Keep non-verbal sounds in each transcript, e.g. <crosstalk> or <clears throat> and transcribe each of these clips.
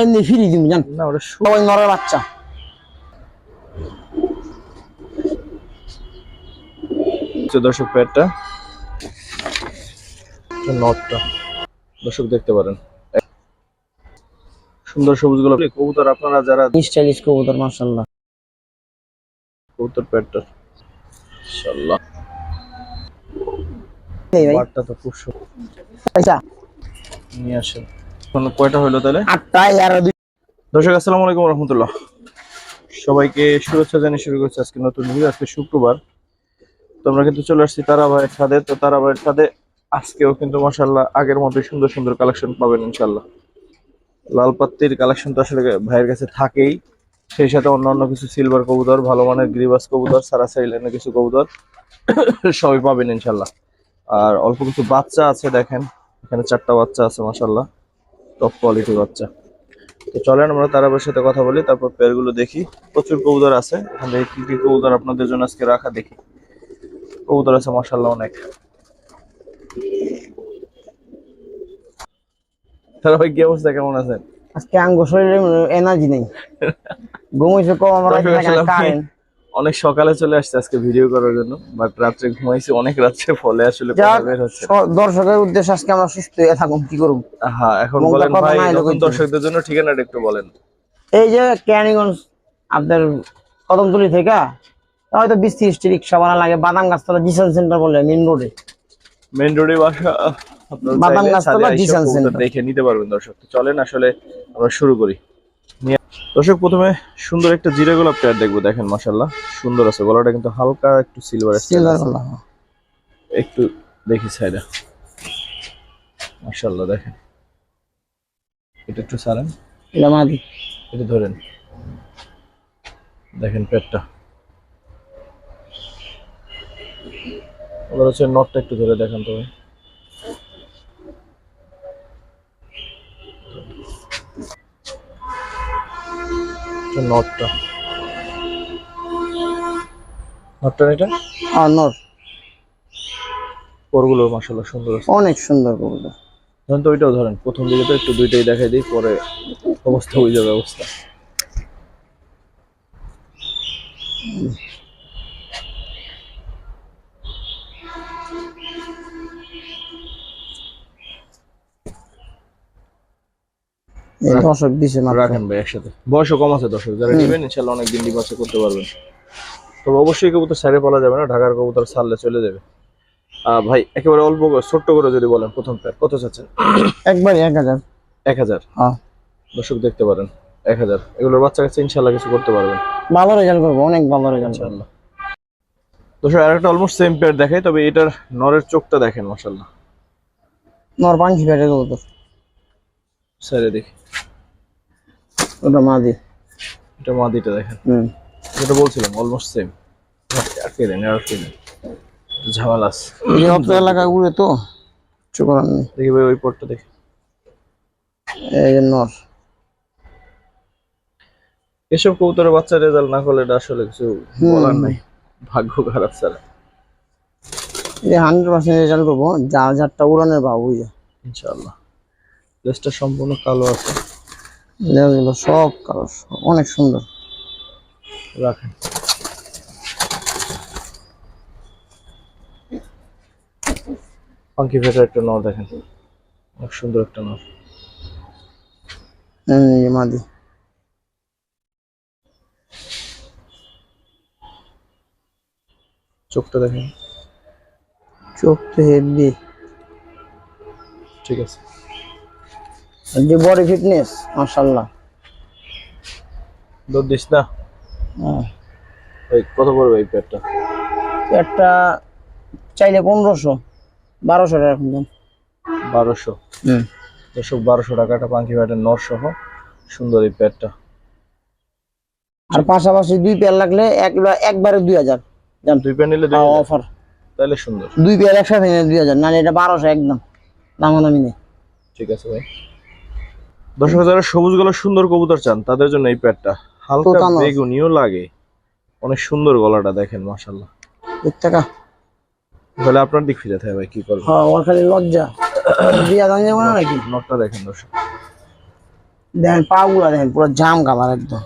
এমনি ফিরি দিব জান না ওটা সু- নরের বাচ্চা দর্শক নটটা। দর্শক দেখতে পারেন। সুন্দর সবুজগুলো কবুতর আপনারা যারা স্টাইলিশ কবুতর মাশাআল্লাহ। কবুতর এই তো খুব সুন্দর। পয়সা নিয়ে আসেন। এখন কয়টা হলো তাহলে? আটটা আর দুই দর্শক আসসালামু আলাইকুম রহমতুল্লাহ। সবাইকে শুভেচ্ছা জানিয়ে শুরু করছি আজকে নতুন ভিডিও আজকে শুক্রবার। তো আমরা কিন্তু চলে আসছি তারাবাইয়ের ছাদে। তো তারাবাইয়ের ছাদে আজকেও কিন্তু মাসাল্লাহ আগের মতোই সুন্দর সুন্দর কালেকশন পাবেন ইনশাল্লাহ লাল পাত্তির কালেকশন তো আসলে ভাইয়ের কাছে থাকেই। সেই সাথে অন্যান্য কিছু সিলভার কবুতর ভালো মানের গ্রিবাস কবুতর সারা সাইলেনের কিছু কবুতর <coughs> সবই পাবেন ইনশাল্লাহ আর অল্প কিছু বাচ্চা আছে দেখেন। এখানে চারটা বাচ্চা আছে মাসাল্লাহ টপ কোয়ালিটি বাচ্চা। তো চলেন আমরা তারাবের সাথে কথা বলি তারপর পেয়ারগুলো দেখি। প্রচুর কবুতর আছে এখান থেকে কি কি কবুতর আপনাদের জন্য আজকে রাখা দেখি। কবুতর আছে মাসাল্লাহ অনেক। তারা ভাই কি অবস্থা? কেমন আছেন? আজকে আঙ্গ শরীরে এনার্জি নেই। ঘুমাইছে কম <laughs> আমরা কারেন্ট অনেক সকালে চলে আসছে আজকে ভিডিও করার জন্য বাট রাত্রে ঘুমাইছি অনেক রাত্রে ফলে আসলে বের হচ্ছে দর্শকের উদ্দেশ্যে আজকে আমরা সুস্থ হয়ে থাকুন কি করব হ্যাঁ এখন বলেন ভাই নতুন দর্শকদের জন্য ঠিকানাটা একটু বলেন। এই যে ক্যানিগঞ্জ আপনার কদমতলি থেকে হয়তো বিশ ত্রিশটি রিক্সা বানা লাগে বাদাম গাছতলা জিসান সেন্টার বলে মেন রোডে মেন রোডে বাসা বাদাম গাছতলা জিসান সেন্টার। দেখে নিতে পারবেন দর্শক। তো চলেন আসলে আমরা শুরু করি। দর্শক প্রথমে সুন্দর একটা জিরে গোলাপ পেয়ার দেখব দেখেন মাসাল্লাহ সুন্দর আছে গলাটা কিন্তু হালকা একটু সিলভার সিলভার একটু দেখি সাইডে। মাসাল্লাহ দেখেন। এটা একটু সারেন এটা মাদি। এটা ধরেন। দেখেন পেটটা। ওদের হচ্ছে নটটা একটু ধরে দেখেন তো ভাই। এটা নটটা। নটটা এটা? আর নট পরগুলো মাসাল্লাহ সুন্দর আছে। অনেক সুন্দর কবুতর ধরেন তো ওইটাও ধরেন প্রথম দিকে তো একটু দুইটাই দেখাই দিই পরে অবস্থা হয়ে যাবে অবস্থা। দিছে মাত্র। রাখেন ভাই একসাথে। বয়সও কম আছে দর্শক যারা নেবেন ইনশাল্লাহ অনেক দিন ডিমাসে করতে পারবেন। তবে অবশ্যই কবুতর সাইডে পালা যাবে না ঢাকার কবুতর ছাড়লে চলে যাবে। ভাই একেবারে অল্প ছোট্ট করে যদি বলেন প্রথম প্যাক কত চাচ্ছেন? একবারই এক হাজার। এক হাজার? হ্যাঁ। দর্শক দেখতে পারেন এক হাজার। এগুলোর বাচ্চা কাছে ইনশাল্লাহ কিছু করতে পারবেন। ভালো রেজাল্ট করব অনেক ভালো রেজাল্ট ইনশাল্লাহ। দর্শক আরেকটা অলমোস্ট সেম পেয়ার দেখাই তবে এটার নরের চোখটা দেখেন মাসাল্লাহ নর পাঙ্খি কবুতর। সাইডে দেখি। ওটা মাদি। এটা মাদিটা দেখেন। হুম। যেটা বলছিলাম অলমোস্ট সেম আটকে দেন আটকে দেন একটু ঝামেলা আছে। এই যে এলাকা ঘুরে তো কিছু করার নেই দেখি ভাই ওই পটটা দেখি। এই যে নর। এসব কবুতরের বাচ্চা রেজাল্ট না করলে আসলে কিছু বলার নাই। ভাগ্য খারাপ ছাড়া এই হান্ড্রেড পার্সেন্ট রেজাল্ট করব যা যারটা উড়ানের ভাব বুঝে ইনশাআল্লাহ। ড্রেসটা সম্পূর্ণ কালো আছে। লেজগুলো সব কালো অনেক সুন্দর। রাখেন। পাঙ্কি ফেটার একটা নর দেখেন। অনেক সুন্দর একটা নর। মাদি। চোখটা দেখেন। চোখ তো হেভি। ঠিক আছে। যে বডি ফিটনেস মাশাল্লাহ দুধ দিস না? হ্যাঁ। এই কত পড়বে এই পেটটা? একটা চাইলে পনেরোশো বারোশো টাকা এখন দাম। বারোশো? হুম। দর্শক বারোশো টাকাটা ফেটার নর সহ সুন্দর এই পেটটা। আর পাশাপাশি দুই পেয়ার লাগলে এক একবারে দুই হাজার। দুই পেয়ার নিলে অফার তাহলে সুন্দর। দুই পেয়ার একসাথে নিলে দুই হাজার নাহলে এটা বারোশো একদম দামাদামি নেই। ঠিক আছে ভাই। দর্শক যারা সবুজ গলার সুন্দর কবুতর চান তাদের জন্য এই প্যাডটা হালকা বেগুনিও লাগে। অনেক সুন্দর গলাটা দেখেন মাশাল্লাহ দেখ টাকা তাহলে আপনার দিক ফিরে থাকে ভাই কি করবেন হ্যাঁ ওর খালি লজ্জা। বিয়া দাম যাব না নাকি? নটটা দেখেন দর্শক। দেখেন পা গুলা দেখেন পুরো জাম কালার একদম।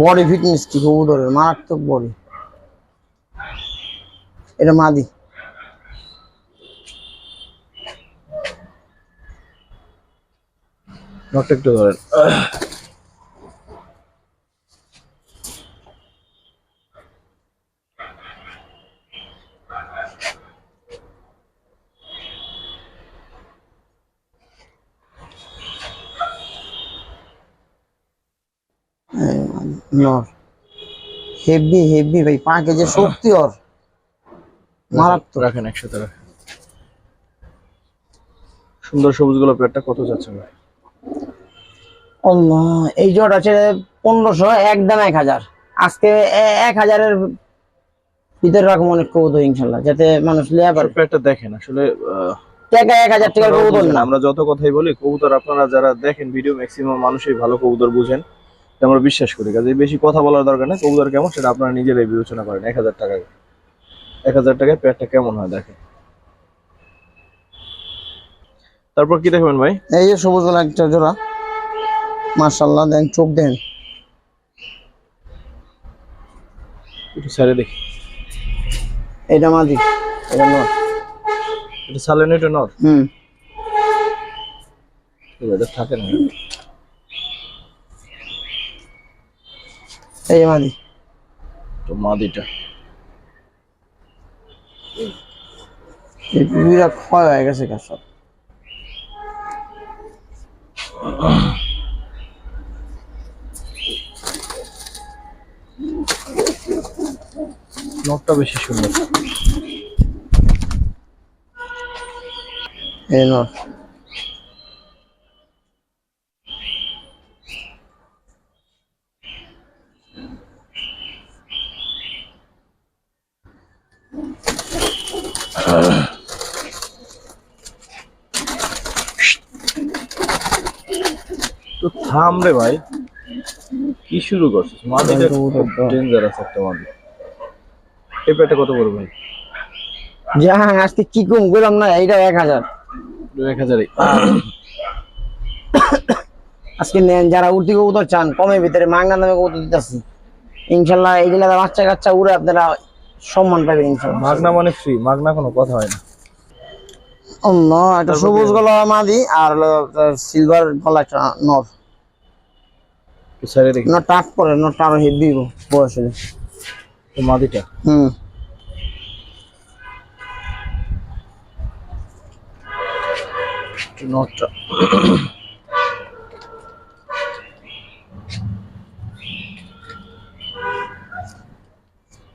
বডি ফিটনেস কি কবুতরের? মারাত্মক বডি। এটা মাদি। নটটা একটু ধরেন। নর। হেভি হেভি ভাই পাকে যে শক্তি ওর। মারাত্মক। রাখেন একসাথে রাখেন। সুন্দর সবুজ গোলাপ পেয়ারটা কত যাচ্ছে ভাই? এই জট আছে পনেরোশো একদম এক হাজার। আজকে এক হাজারের ভিতরে রাখব অনেক কবুতর ইনশাল্লাহ যাতে মানুষ পারে পেয়ারটা দেখেন আসলে টাকা এক হাজার টাকার কবুতর না। আমরা যত কথাই বলি কবুতর আপনারা যারা দেখেন ভিডিও ম্যাক্সিমাম মানুষই ভালো কবুতর বুঝেন আমরা বিশ্বাস করি। কাজে বেশি কথা বলার দরকার নেই কবুতর কেমন সেটা আপনারা নিজেরাই বিবেচনা করেন এক হাজার টাকায়। এক হাজার টাকায় পেয়ারটা কেমন হয় দেখেন। তারপর কি দেখবেন ভাই? এই যে সবুজ একটা জোড়া। মার্শাল্লাহ দেন চোখ দেন। দেখি। এটা মাদি এটা নর। এটা সালেন এটা নর? হুম। এটা থাকে না। এই মাদি। তো মাদিটা। ক্ষয় হয়ে গেছে কাজ সব। নটটা বেশি সুন্দর। এই নর তো থাম রে ভাই। কি শুরু করছিস? তো। ডেঞ্জারাস একটা মাদি এই পেটে কত বড় ভাই যাহা আজকে কি কম গেলাম না এইটা এক হাজার। এক হাজারই। আজকে নেন যারা উর্তি কবুতর চান কমের ভিতরে মাংনা দামে কবুতর দিতেছি ইনশাল্লাহ এই জেলাতে বাচ্চা কাচ্চা উড়ে আপনারা সম্মান পাবেন ইনশাল্লাহ। মাগনা মানে ফ্রি মাগনা কোনো কথা হয় না। অন্য একটা সবুজ? গলা মাদি আর সিলভার গলা একটা নর। নর টাক পরে নরটা আরও হেভি বয়স হলে মাদিটা। হুম। তো নটটা।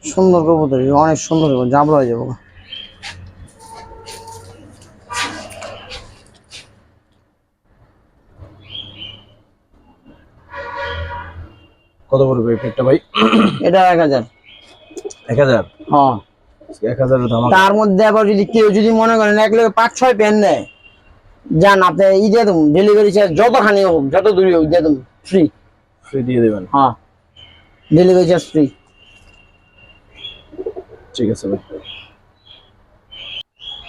সুন্দর কবুতর অনেক সুন্দর জাবরা হয়ে যাব কত পড়বে এই পেটটা ভাই? এটা এক হাজার। এক হাজার? হ্যাঁ। এক হাজারের দাম তার মধ্যে আবার যদি কেউ যদি মনে করেন এক লোক পাঁচ ছয় পেন নেয় যান আপনি ই দিয়ে দেবো ডেলিভারি চার্জ যতখানি হোক যত দূরে হোক দিয়ে দেবো ফ্রি ফ্রি দিয়ে দেবেন। হ্যাঁ। ডেলিভারি চার্জ ফ্রি ঠিক আছে ভাই।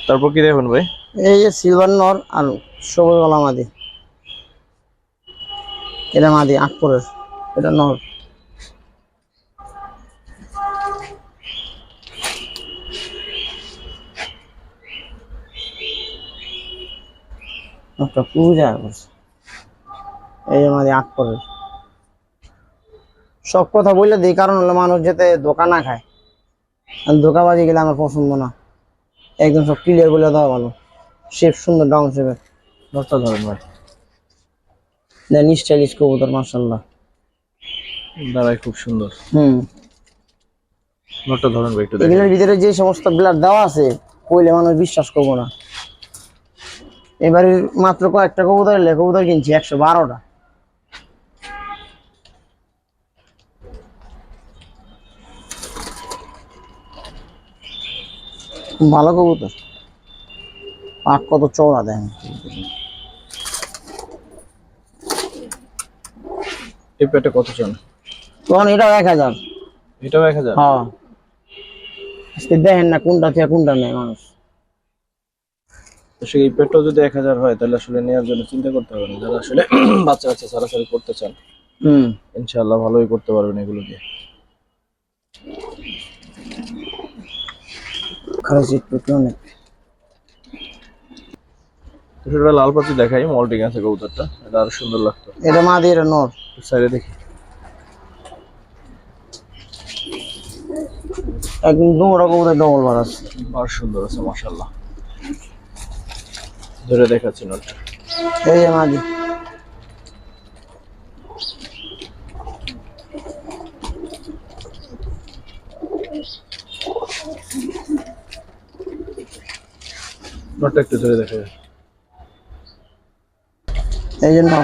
তারপর কি দেখবেন ভাই? এই যে সিলভার নর আর সবুজ গলা মাদি। এটা মাদি আটপুরের। এটা নর। একটা পূজা করছে। এই যে মাদি আটপুরের সব কথা বললে দিই কারণ হলো মানুষ যাতে ধোকা না খায়। আর ধোকাবাজি গেলে আমার পছন্দ না। একদম সব ক্লিয়ার বলে দেওয়া ভালো। শেপ সুন্দর ডাউন শেপের নটটা ধরেন ভাই দেন স্টাইলিশ কবুতর মার্শাল্লাহ দাঁড়াই খুব সুন্দর। হুম। নটটা ধরেন ভাই একটু এগুলোর ভিতরে যে সমস্ত ব্লাড দেওয়া আছে কইলে মানুষ বিশ্বাস করব না। এবারে মাত্র কয়েকটা কবুতর এলে কবুতর কিনছি একশো বারোটা। ভালো কবুতর। পাক কত চওড়া দেন এই পেটে কত চান তখন এটাও এক হাজার। এটাও এক হাজার? হ্যাঁ। আজকে দেখেন না কোনটা থেকে কোনটা নেয় মানুষ। তো সেই পেটও যদি এক হাজার হয় তাহলে আসলে নেওয়ার জন্য চিন্তা করতে হবে না। যারা আসলে <clears throat> বাচ্চা বাচ্চা সারাসারি করতে চান হুম। ইনশাআল্লাহ ভালোই করতে পারবেন এগুলো দিয়ে। অনেক। সেটা লাল পাতি দেখাই মল্টিং আছে কবুতরটা। এটা আরও সুন্দর লাগতো। এটা মা দিয়ে নর সাইডে দেখি। একদম দুমড়া কবুতর ডবল বার আছে। আর সুন্দর আছে মাশাআল্লাহ। ধরে দেখাচ্ছি নটটা। এই যে মাদি। নটটা একটু ধরে দেখা যায় এই জন্য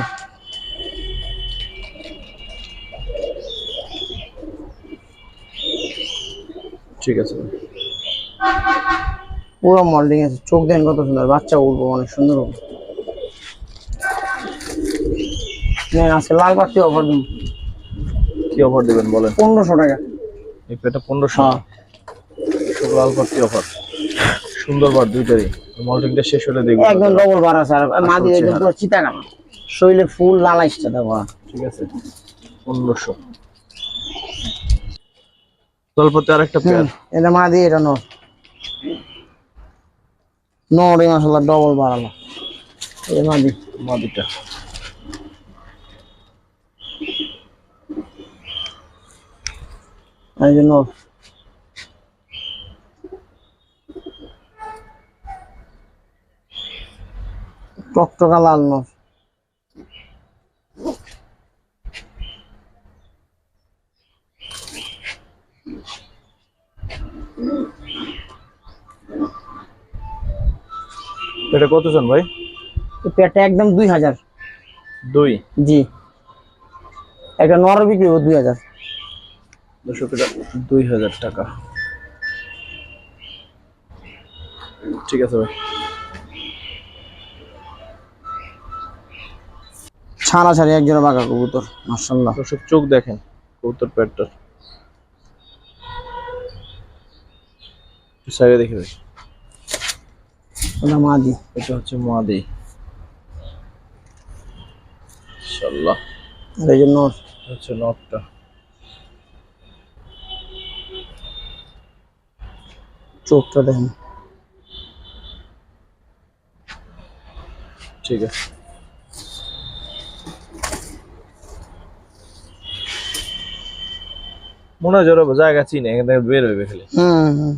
ঠিক আছে। পুরো মল্ডিং আছে চোখ দেন কত সুন্দর বাচ্চা উঠবো অনেক সুন্দর আজকে লাল পাতি অফার দিন কি অফার দিবেন বলেন? পনেরোশো টাকা। এই পেটা পনেরোশো। হ্যাঁ। লাল পাতি অফার সুন্দর বার দুইটারই। মল্টিংটা শেষ হলে দেখব একদম ডবল বার আছে আর মাদি একদম পুরো চিতা কানা শরীরে ফুল লাল আসছে দেখো। ঠিক আছে। পনেরোশো। তলপতি আর একটা পেয়ার এটা মাদি এটা নর। এই মাসাল্লাহ ডবল বাড়ালো। এই মাদি। মাদিটা। এই যে নর টকটকা লাল নর এটা কত চান ভাই পেটটা একদম দুই হাজার। দুই? জি। একটা নর বিক্রি করব দুই হাজার। দুশো টাকা দুই হাজার টাকা। ঠিক আছে ভাই। ছানা ছাড়ি একজোড়া বাঘা কবুতর মার্শাল্লাহ দর্শক চোখ দেখেন কবুতর পেটটার। সাইডে দেখে ভাই। ওটা মাদি। এটা হচ্ছে মাদি। ইনশাল্লাহ আর এই যে নর। হচ্ছে নটটা চোখটা দেখেন। ঠিক আছে। মনে হয় জোরে জায়গা চিনে এখান থেকে বের হইবে খালি। হুম হুম।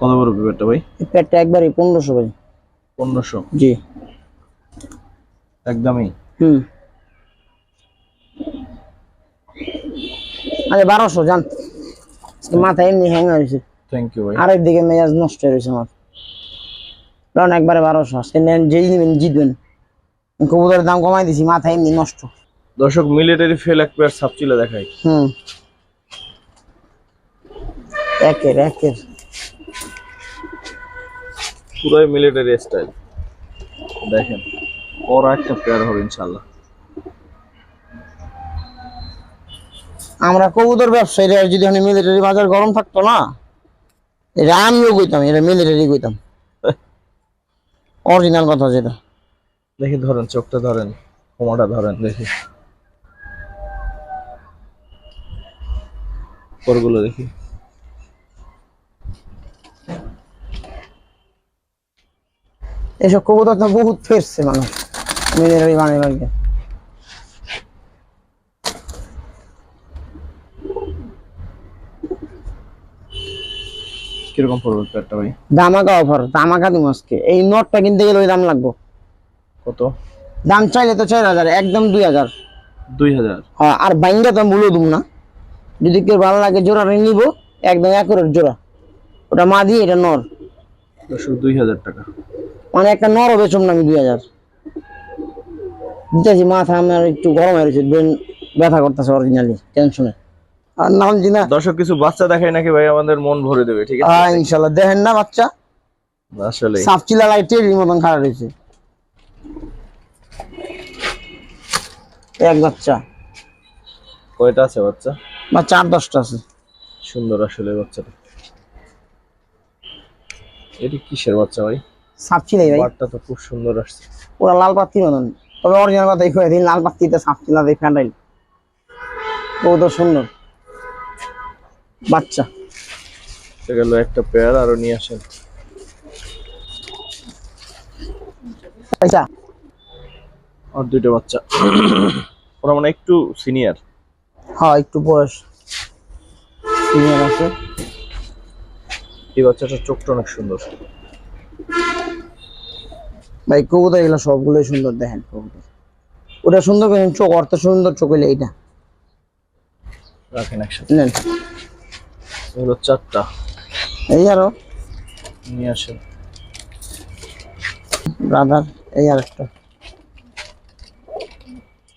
কত বড় পেপারটা ভাই? এই পেটটা একবারই পনেরোশো ভাই। পনেরোশো? জি। একদমই? হুম। আরে বারোশো জান। মাথা এমনি হ্যাং হয়েছে। থ্যাংক ইউ ভাই। আরেক দিকে মেজাজ নষ্ট হয়ে রয়েছে আমার। কারণ একবারে বারোশো। আজকে নেন যেই নেবেন জিতবেন। কবুতরের দাম কমাই দিছি মাথা এমনি নষ্ট। দর্শক মিলিটারি ফেল এক পেয়ার সাবচিলা দেখাই। হুম। একের একের। পুরাই মিলিটারি স্টাইল দেখেন ওর একটা পেয়ার হবে ইনশাল্লাহ আমরা কবুতর ব্যবসায়ীরা যদি ওখানে মিলিটারি বাজার গরম থাকতো না এটা আমিও কইতাম এটা মিলিটারি কইতাম। অরিজিনাল কথা যেটা। দেখি ধরেন চোখটা ধরেন কোমাটা ধরেন দেখি। পরগুলো দেখি। এসব কবুতর তো বহুত ফেরছে মানুষ। মিলিটারি বানিয়ে বানিয়ে কীরকম পড়বে পেয়ারটা ভাই? দামাকা অফার দামাকা দিব আজকে। এই নোটটা কিনতে গেলে ওই দাম লাগবো। কত? দাম চাইলে তো চার হাজার একদম দুই হাজার। দুই হাজার? হ্যাঁ, আর বাইঙ্গা তো দেবো না। যদি কেউ ভালো লাগে জোড়া নিব একদম একরের জোড়া। ওটা মা দিয়ে এটা নর। দুই হাজার টাকা। মানে একটা নরও বেচম না আমি দুই হাজার। দিতেছি মাথা আমার একটু গরম হয়ে গেছে ব্রেন ব্যথা করতেছে অরিজিনালি টেনশনে আর নাম জিনা দর্শক কিছু বাচ্চা দেখাই নাকি ভাই? আমাদের মন ভরে দেবে ঠিক আছে? হ্যাঁ ইনশাল্লাহ। দেখেন না বাচ্চা? আসলে সাপচিলা লাইটের মতন খারাপ হয়েছে এক বাচ্চা। কয়টা আছে বাচ্চা? বাচ্চা আট দশটা আছে। সুন্দর আসলে বাচ্চাটা। এটি কিসের বাচ্চা ভাই? সাপচিলাই ভাই। বারটা তো খুব সুন্দর আসছে। পুরা লাল পাত্তি মতন তবে অরিজিনাল কথা এই দিন লাল পাত্তিতে সাপচিলা দিয়ে ফ্যান্ডাইল বহুত সুন্দর। বাচ্চা। এটা গেল একটা পেয়ার আরও নিয়ে আসেন। পয়সা আর দুইটা বাচ্চা। ওরা মানে একটু সিনিয়র হ্যাঁ একটু বয়স। সিনিয়র আছে। এই বাচ্চাটার চোখটা অনেক সুন্দর। ভাই কবুতর এগুলো সবগুলোই সুন্দর দেখেন কবুতর। ওটা সুন্দর করে চোখ অর্থ সুন্দর চোখ হইলে এইটা। রাখেন একসাথে। নেন। এগুলো চারটা। এই আরও। নিয়ে আসেন। ব্রাদার এই আর একটা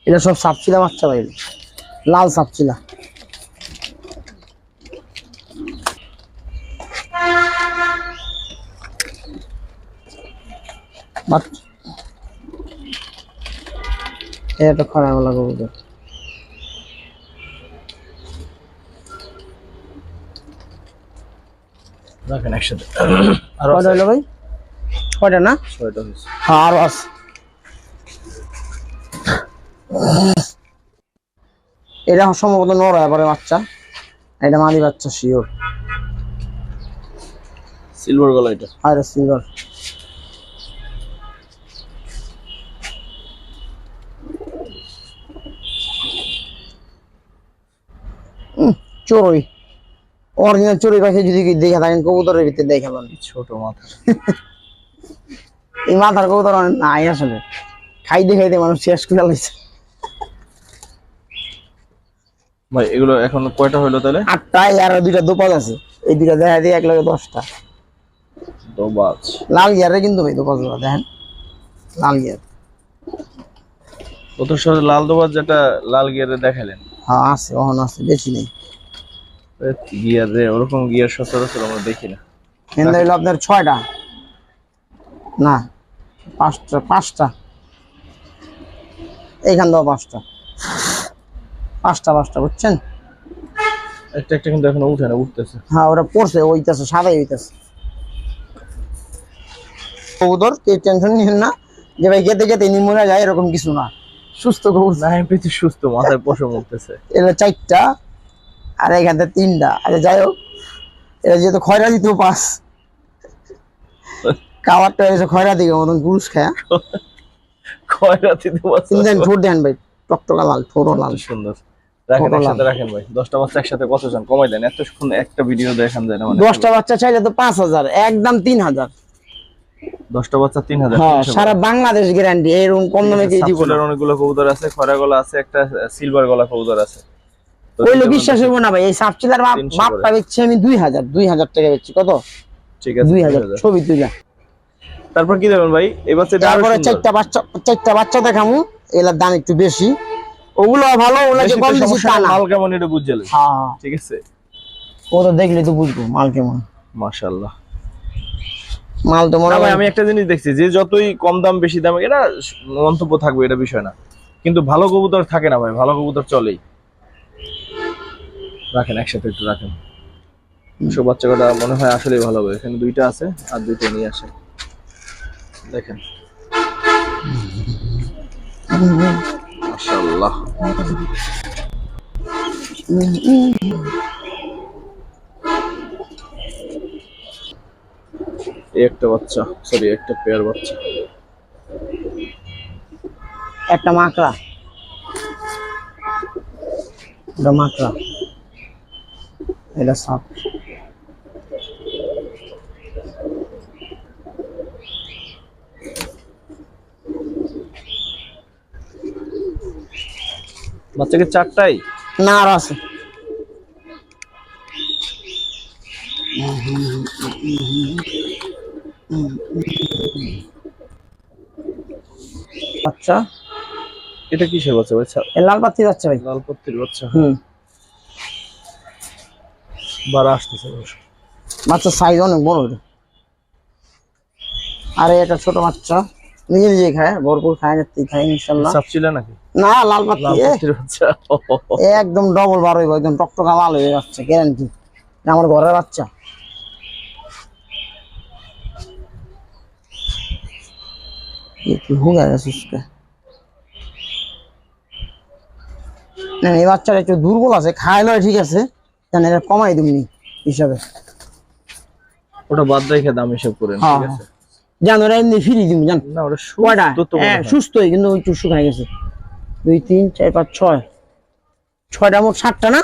এটা সব সাপচিলা বাচ্চা ভাই। লাল সাপচিলা বাচ্চা এই একটা খরা বলা কবুতর রাখেন একসাথে। আরও কয়টা হলো ভাই? কয়টা না? ছয়টা হয়েছে। হ্যাঁ আরও আছে। এটা সম্ভবত নর এবারে বাচ্চা। এটা মাদি বাচ্চা শিওর সিলভার গলা এটা। আর সিঙ্গর চড়ুই অরিজিনাল চড়ুই পাখি যদি দেখে থাকেন কবুতরের ভিতরে দেখে পাবেন ছোট মাথা এই মাথার কবুতর অনেক নাই আসলে। খাইতে খাইতে মানুষ শেষ করে লাইছে ভাই এগুলো এখন কয়টা হলো তাহলে? আটটায় আর দুইটা দোপাজ আছে। এই দুইটা দেখা দিয়ে এক লগে দশটা। দোবাজ লাল গিয়ারে কিন্তু ভাই দোপাজ দেখেন। লাল গিয়ার। প্রথম লাল দোবাজ যেটা লাল গিয়ারে দেখালেন। হ্যাঁ আছে ওহন আছে বেশি নেই। গিয়ার ওরকম গিয়ার সচরাচর আমরা দেখি না। হইল আপনার ছয়টা। না পাঁচটা পাঁচটা। এইখান পাঁচটা। পাঁচটা পাঁচটা বুঝছেন? একটা একটা কিন্তু এখনও উঠে না উঠতেছে। হ্যাঁ ওটা পড়ছে ওইটাছে সাদাই হইতাছে। কবুতর কে টেনশন নিন না। যে ভাই গেতে গেতে নিমুনা যায় এরকম কিছু না। সুস্থ কবুতর। না আমি সুস্থ মাথায় পশম উঠতেছে। এটা চারটা আর এখান থেকে তিনটা। আচ্ছা যাই হোক এটা যেহেতু খয়রা দিতেও পাস। খাবারটা খয়রা দিকে মতন গুরুস খায়া। কয় রাতে দোবাজ দেন ঠোঁট দেন ভাই টকটকা লাল ঠোঁটও লাল। সুন্দর। রাখেন একসাথে রাখেন ভাই। দশটা বাচ্চা একসাথে কত জন কমাই দেন এতক্ষণ একটা ভিডিও দেখান যায় না মানে। দশটা বাচ্চা চাইলে তো পাঁচ হাজার একদম তিন হাজার। দশটা বাচ্চা তিন হাজার হ্যাঁ সারা বাংলাদেশ গ্যারান্টি এরকম কম দামে কি দিব অনেকগুলো কবুতর আছে খরা গলা আছে একটা সিলভার গলা কবুতর আছে। ওইলে বিশ্বাস হইব না ভাই এই বেচছি আমি দুই হাজার দুই হাজার টাকা বেচছি কত? ঠিক আছে দুই হাজার। ছবি তুইলা তারপর কি দেবেন ভাই বাচ্চাটা তারপরে চারটা বাচ্চা চারটা বাচ্চা দেখামু এগুলার দাম একটু বেশি। ওগুলো ভালো ওগুলো যে কম দিছি তা না। মাল কেমন এটা বুঝে। হ্যাঁ হ্যাঁ। ঠিক আছে। ও তো দেখলে তো বুঝব মাল কেমন। মাশাআল্লাহ। মাল তো মনে হয় আমি একটা জিনিস দেখছি যে যতই কম দাম বেশি দাম এটা মন্তব্য থাকবে এটা বিষয় না। কিন্তু ভালো কবুতর থাকে না ভাই ভালো কবুতর চলেই। রাখেন, একসাথে একটু রাখেন। সব বাচ্চা কটা মনে হয় আসলেই ভালো হবে। এখানে দুইটা আছে আর দুইটা নিয়ে আসে দেখেন। একটা বাচ্চা সরি একটা পেয়ার বাচ্চা। একটা মাকড়া। এটা মাকড়া। এটা সাপ। বাচ্চাকে চারটাই না আর আছে। আচ্ছা এটা কিসের বাচ্চা ভাই? লাল পাত্তি যাচ্ছে ভাই। লাল পত্তির বাচ্চা। হুম। বারা আসতেছে। সাইজ অনেক বড় এটা। এই ছোট বাচ্চা। নিজে নিজে খায় ভরপুর খায় না তুই খায় ইনশাল্লাহ। সাপ ছিল নাকি? না লাল এ। একদম ডবল বার হইব একদম টকটকা লাল হয়ে যাচ্ছে গ্যারান্টি আমার ঘরের বাচ্চা। গেছিস না এই বাচ্চাটা একটু দুর্বল আছে খাইলে ঠিক আছে। জানি এটা কমাই দিবনি হিসাবে। ওটা বাদ রেখে দাম হিসাব করেন হ্যাঁ, ঠিক আছে? জান ওরা এমনি ফিরি দিবি জান। না ওটা হ্যাঁ হয়। সুস্থই কিন্তু একটু শুকায় গেছে। দুই তিন চার পাঁচ ছয়। ছয়টা মোট সাতটা না?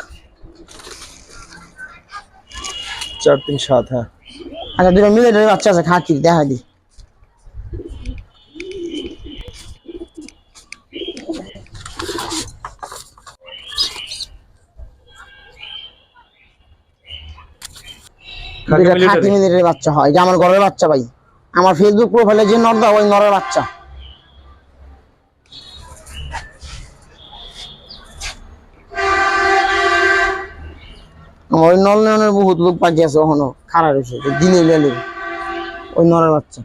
চার তিন সাত হ্যাঁ। আচ্ছা দুটো মিলে বাচ্চা আছে খাকি দেখা দি। মিনিটের বাচ্চা হয়। এটা আমার ঘরের বাচ্চা ভাই। আমার ফেসবুক প্রোফাইলে যে নর্দা ওই নরের বাচ্চা। আমার ওই নল নেওয়ানোর বহুত লোক পাখি আছে ওখানে খারাপ হয়েছে দিনে লেলে ওই নরের বাচ্চা।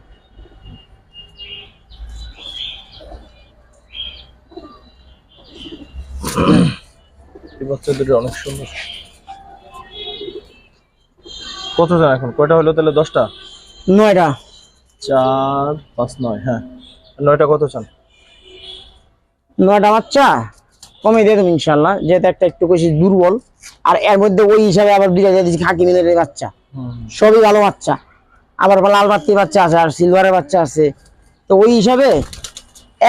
এই বাচ্চা দুটো অনেক সুন্দর। কত জন এখন? কয়টা হলো তাহলে দশটা? নয়টা। চার পাঁচ নয় হ্যাঁ। নয়টা কত চান? নয়টা বাচ্চা কমে দিয়ে দেবো ইনশাল্লাহ যেহেতু একটা একটু বেশি দুর্বল। আর এর মধ্যে ওই হিসাবে আবার দুইটা দিয়ে দিচ্ছি খাকি মিলের বাচ্চা। সবই ভালো বাচ্চা। আবার লাল বাত্তি বাচ্চা আছে আর সিলভারের বাচ্চা আছে। তো ওই হিসাবে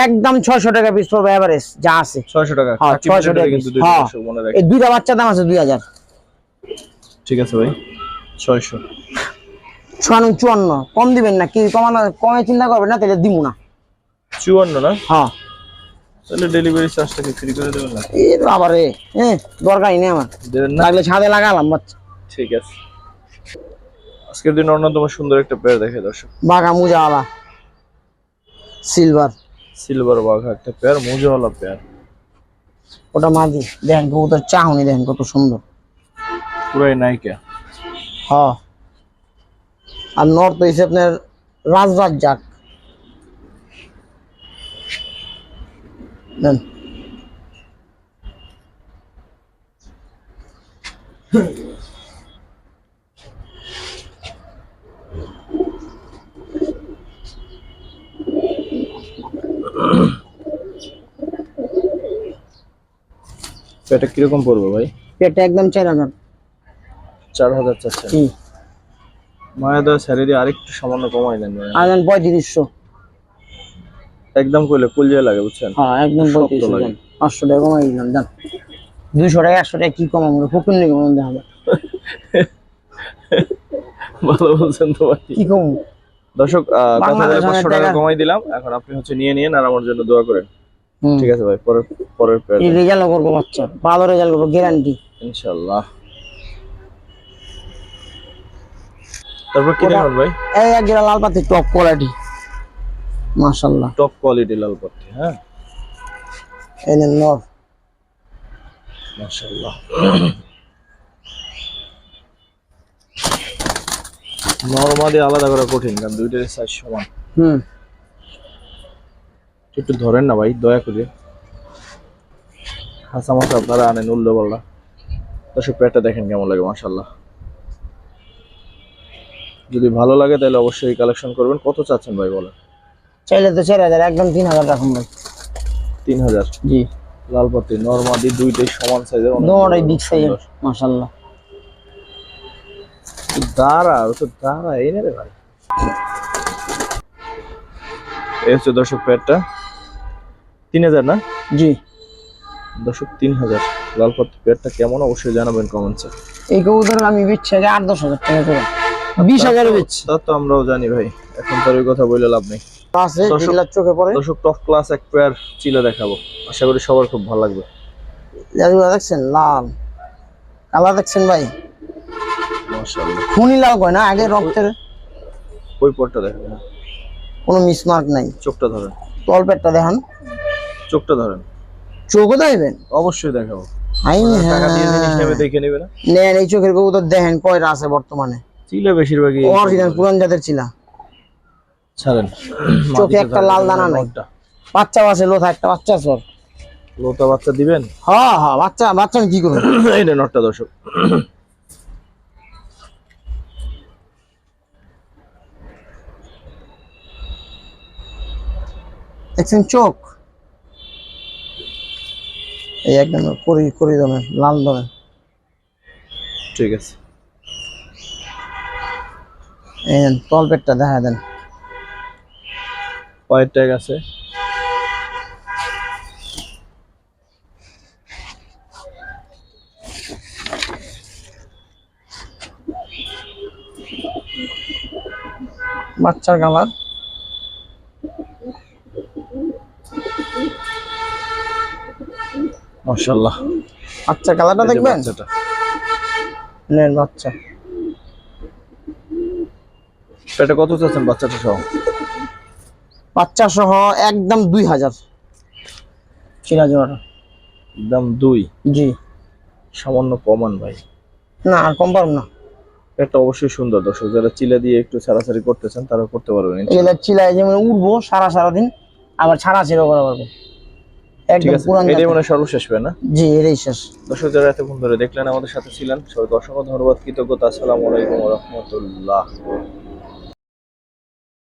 একদম ছয়শো টাকা পিস পড়বে এভারেজ যা আছে। ছয়শো টাকা। হ্যাঁ, 600 টাকা হ্যাঁ। মনে এই দুইটা বাচ্চার দাম আছে দুই হাজার। ঠিক আছে ভাই। ছয়শো। ছয়ান্ন চুয়ান্ন। কম দিবেন না কি কমানো কমে চিন্তা করবেন না তাহলে দিব না। চুয়ান্ন না? হ্যাঁ। তাহলে ডেলিভারি চার্জটা কি ফ্রি করে দেবেন না? এই তো আবার এ দরকারই নেই আমার। লাগলে ছাদে লাগালাম বাচ্চা। ঠিক আছে। আজকের দিন অন্যতম সুন্দর একটা পেয়ার দেখে দর্শক। বাঘা মুজাওয়ালা। সিলভার সিলভার বাঘা একটা পেয়ার মোজাওয়ালা পেয়ার ওটা মাদি দেখেন কবুতর চাহনি দেখেন কত সুন্দর। পুরাই নায়িকা হ্যাঁ। আর নর্থ হয়েছে আপনার রাজরাজ যাক নেন। এটা কীরকম পড়বে ভাই? পেটটা একদম চার হাজার। চার হাজার চাচ্ছেন কি মায়া দেওয়া স্যালারি আরেকটু সামান্য কমাই দেন ভাই। পঁয়ত্রিশশো। একদম কইলে কুলিয়ে লাগে বুঝছেন? হ্যাঁ একদম পঁয়ত্রিশশো লাগে। পাঁচশো টাকা কমাই দিলাম যান দুইশো টাকা একশো টাকা কি কমাবো ফুকুন নিয়ে কমানো হবে ভালো বলছেন তো ভাই। কি কম? দর্শক পাঁচশো টাকা কমাই দিলাম। এখন আপনি হচ্ছে নিয়ে আর আমার জন্য দোয়া করেন। ঠিক আছে ভাই পরের পরের রেজাল্ট করব বাচ্চা। ভালো রেজাল্ট করব গ্যারান্টি ইনশাল্লাহ। তারপর কি দেখুন ভাই? এই এক লাল পাতি টপ কোয়ালিটি মাশাল্লাহ টপ কোয়ালিটি লাল পাত্তি হ্যাঁ? এই নেন নর। মাশাআল্লাহ। নরমালি আলাদা করা কঠিন কারণ দুইটার সাইজ সমান। হুম। একটু ধরেন না ভাই দয়া করে। হাসা মাসা আপনারা আনেন উল্লো পাল্লা দর্শক পেটটা দেখেন কেমন লাগে মাশাল্লাহ যদি ভালো লাগে তাহলে অবশ্যই কালেকশন করবেন। কত চাচ্ছেন ভাই বলেন? চাইলে তো চার হাজার একদম তিন হাজার রাখুন ভাই। তিন হাজার? জি। লাল পাতি নর্মাদি দুইটাই সমান সাইজের দুটাই বিগ সাইজের মাশাল্লাহ দাঁড়া ও তো দাঁড়া এই না রে ভাই। এই হচ্ছে দর্শক পেটটা তিন হাজার না? জি। দর্শক তিন হাজার। লাল পাতি পেটটা কেমন? অবশ্যই জানাবেন কমেন্টসে এই কবুতর আমি বিচ্ছি আগে আট দশ হাজার টাকা করে। বিশ হাজারে বেচছি। তা তো আমরাও জানি ভাই এখন তো আর ওই কথা বলে লাভ নেই। আছে যেগুলা চোখে পড়ে। দর্শক টপ ক্লাস এক পেয়ার চিলে দেখাবো। আশা করি সবার খুব ভালো লাগবে। যেগুলো দেখছেন? লাল। কালার দেখছেন ভাই? মাশাআল্লাহ। খুনি লাল কয় না? আগে রক্তের ওই পরটা দেখেন হ্যাঁ। কোনো মিসমার্ক নাই। চোখটা ধরেন। তল পেটটা দেখান। চোখটা ধরেন। চোখও দেখবেন অবশ্যই দেখাবো। হাই টাকা দিয়ে জিনিস নেবে হ্যাঁ দেখে নেবে না। নেন এই চোখের কবুতর দেখেন কয়টা আছে বর্তমানে। চিলা বেশিরভাগই অরিজিনাল পুরান জাতের ছিল। ছাড়েন চোখে একটা লাল দানা নাই। নটটা। বাচ্চা আছে লোথা একটা বাচ্চা আছে। লোতা বাচ্চা দিবেন? হ্যাঁ হ্যাঁ বাচ্চা বাচ্চা কি করব? এই নে নটটা দর্শক। দেখছেন চোখ? এই একদম করি করি দমে লাল দমে। ঠিক আছে। এই নেন, তল পেটটা দেখা দেন। পায়ের ট্যাগ আছে। বাচ্চার কালার। মাশাআল্লাহ। আচ্ছা কালারটা দেখবেন। নেন বাচ্চা। এটা কত চাচ্ছেন বাচ্চাটা সহ? বাচ্চা সহ একদম দুই হাজার। সিরাজ একদম দুই? জি। সামান্য কমান ভাই। না আর কম পারব না। এটা অবশ্যই সুন্দর দর্শক যারা চিলা দিয়ে একটু ছাড়াছাড়ি করতেছেন তারা করতে পারবেন এগুলো চিলায় যেমন উঠবো সারা সারা দিন আবার ছাড়া ছেড়েও করা পারব। ঠিক একদম পুরান এটাই জাতের। মানে সর্বশেষ না? জি এটাই শেষ। দর্শক যারা এতক্ষণ ধরে দেখলেন আমাদের সাথে ছিলেন সবাইকে অসংখ্য ধন্যবাদ কৃতজ্ঞতা আসসালামু আলাইকুম রহমতুল্লাহ।